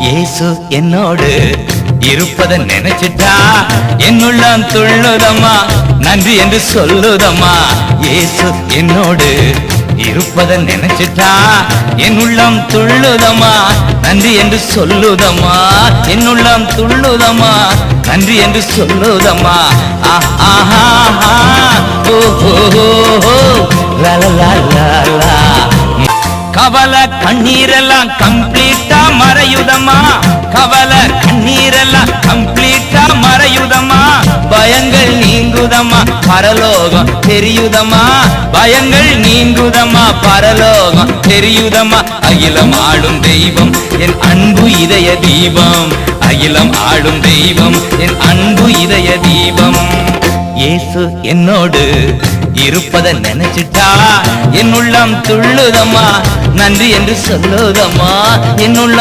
இயேசு என்னோடு இருப்பத நினைச்சிட்டா? என்னுள்ளம் துள்ளுதம்மா நன்றி என்று சொல்லுதம்மா. இயேசு என்னோடு இருப்பத நினைச்சிட்டா? என்னுள்ளம் துள்ளுதம்மா நன்றி என்று சொல்லுதம்மா. என்னுள்ளம் துள்ளுதம்மா நன்றி என்று சொல்லுதம்மா. ஆஹா, ஆஹா, ஓ, லா. கவலை கண்ணீரெல்லாம் கம்ப்ளீட்டா மறையுதமா கவலை கண்ணீரெல்லாம் கம்ப்ளீட்டா மறையுதமா பயங்கள் நீங்குதமா பரலோகம் தெரியுதமா பயங்கள் நீங்குதமா பரலோகம் தெரியுதமா அகிலம் ஆடும் தெய்வம் என் அன்பு இதய தீபம். அகிலம் ஆடும் தெய்வம் என் அன்பு இதய தீபம். இயேசு என்னோடு இருப்பதை நினைச்சிட்டா என் உள்ளம் துள்ளுதம்மா. நன்றி என்று சொல்லுதம்மா என்னுள்ள